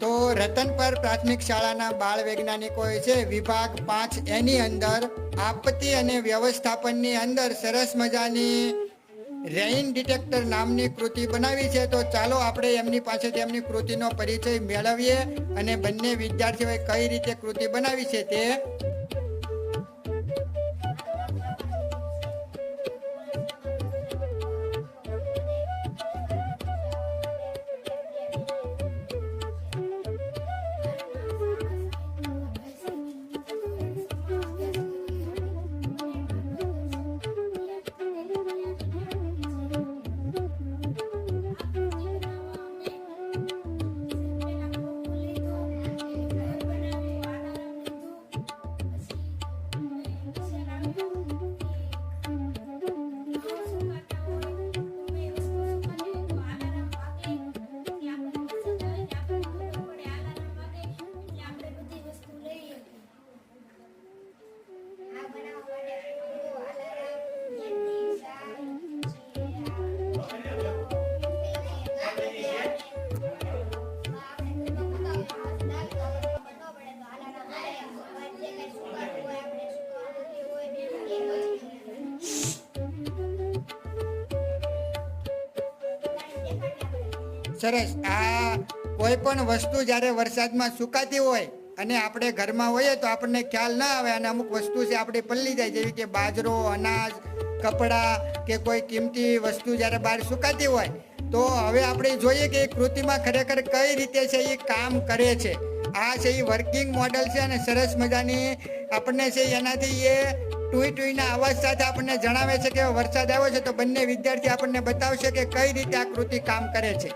તો રતનપર પ્રાથમિક શાળાના બાળ વૈજ્ઞાનિકોએ છે, વિભાગ પાંચ એની અંદર આપત્તિ અને વ્યવસ્થાપનની અંદર સરસ મજાની રેઇન ડિટેક્ટર નામની કૃતિ બનાવી છે. તો ચાલો આપણે એમની પાસે તેમની કૃતિનો પરિચય મેળવીએ અને બંને વિદ્યાર્થીઓએ કઈ રીતે કૃતિ બનાવી છે તે સરસ. આ કોઈ પણ વસ્તુ જ્યારે વરસાદમાં સુકાતી હોય અને આપણે ઘરમાં હોઈએ તો આપણને ખ્યાલ ના આવે અને અમુક વસ્તુ છે આપણે પલ્લી જાય, જેવી કે બાજરો, અનાજ, કપડાં કે કોઈ કિંમતી વસ્તુ જ્યારે બહાર સુકાતી હોય, તો હવે આપણે જોઈએ કે એ કૃતિમાં ખરેખર કઈ રીતે છે એ કામ કરે છે. આ છે એ વર્કિંગ મોડલ છે અને સરસ મજાની આપણને છે એનાથી એ ટુઈ ટુઈના અવાજ સાથે આપણને જણાવે છે કે વરસાદ આવ્યો છે તો બંને વિદ્યાર્થી આપણને બતાવશે કે કઈ રીતે આ કૃતિ કામ કરે છે.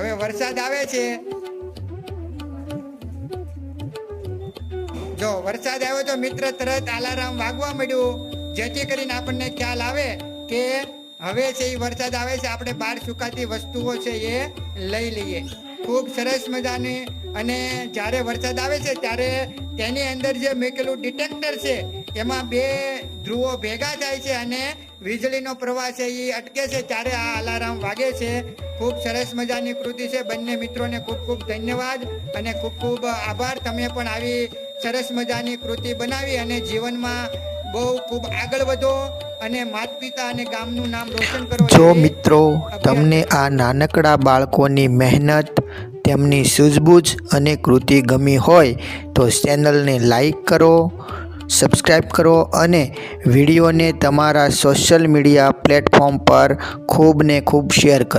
હવે વરસાદ આવે છે. જો વરસાદ આવ્યો તો મિત્ર તરત આલારામ વાગવા મળ્યું જેથી કરીને આપણને ખ્યાલ આવે કે હવે છે એ વરસાદ આવે છે, આપણે બહાર સુકાતી વસ્તુઓ છે એ લઈ લઈએ. ખૂબ સરસ મજાની અને જ્યારે વરસાદ આવે છે ત્યારે તેની અંદર જે મૂકેલું ડિટેક્ટર છે, એમાં બે ધ્રુવો ભેગા થાય છે અને વીજળીનો પ્રવાહ છે એ અટકે છે ત્યારે આ અલાર્મ વાગે છે. ખૂબ સરસ મજાની કૃતિ છે. બંને મિત્રોને ખૂબ ખૂબ ધન્યવાદ અને ખૂબ ખૂબ આભાર. તમે પણ આવી સરસ મજાની કૃતિ બનાવી અને જીવનમાં બહુ ખૂબ આગળ વધો. અને માતા પિતા અને ગામનું નામ રોશન જો મિત્રો તમને આ નાનકડા બાળકોની મહેનત તેમની સૂઝબૂઝ અને કૃતિ ગમી હોય તો ચેનલને લાઈક કરો સબસ્ક્રાઈબ કરો અને વિડીયોને તમારા સોશિયલ મીડિયા પ્લેટફોર્મ પર ખૂબ ને ખૂબ શેર કરો.